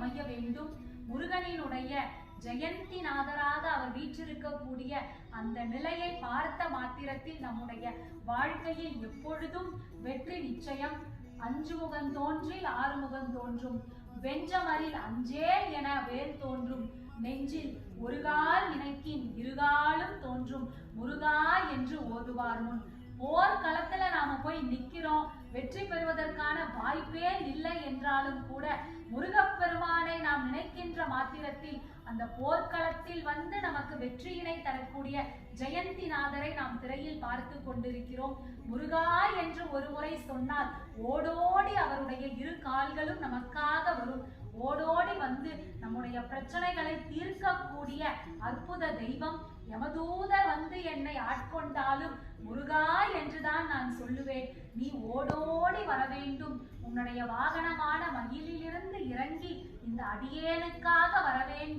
அமைய வேண்டும். முருகனினுடைய ஜெயந்தி நாதராக அவர் வீற்றிருக்கக்கூடிய அந்த நிலையை பார்த்த மாத்திரத்தில் நம்முடைய வாழ்க்கையில் எப்பொழுதும் வெற்றி நிச்சயம். அஞ்சு முகம் தோன்றில் ஆறு முகம் தோன்றும். வெஞ்சமரில் அஞ்சேல் என வேல் தோன்றும். நெஞ்சில் ஒரு கால் நினைக்கின் இருகாலும் தோன்றும். முருகா என்று ஓதுவார் முன். போர் களத்துல நாம நிற்கிறோம். வெற்றி பெறுவதற்கான வாய்ப்பே இல்லை என்றாலும் கூட முருகப்பெருமானை நாம் நினைக்கின்ற மாத்திரத்தில் அந்த போர்க்களத்தில் வந்து நமக்கு வெற்றியினை தரக்கூடிய ஜெயந்தி நாதரை நாம் திரையில் பார்த்து கொண்டிருக்கிறோம். முருகா என்று ஒரு முறை சொன்னால் ஓடோடி அவருடைய இரு கால்களும் நமக்காக வரும். ஓடோடி வந்து நம்முடைய பிரச்சனைகளை தீர்க்கக்கூடிய அற்புத தெய்வம். யமதூதர் வந்து என்னை ஆட்கொண்டாலும் முருகா என்றுதான் நான் சொல்லுவேன். நீ ஓடோடி வர வேண்டும். உன்னுடைய வாகனமான மயிலிலிருந்து இறங்கி இந்த அடியேனுக்காக வர வேண்டும்.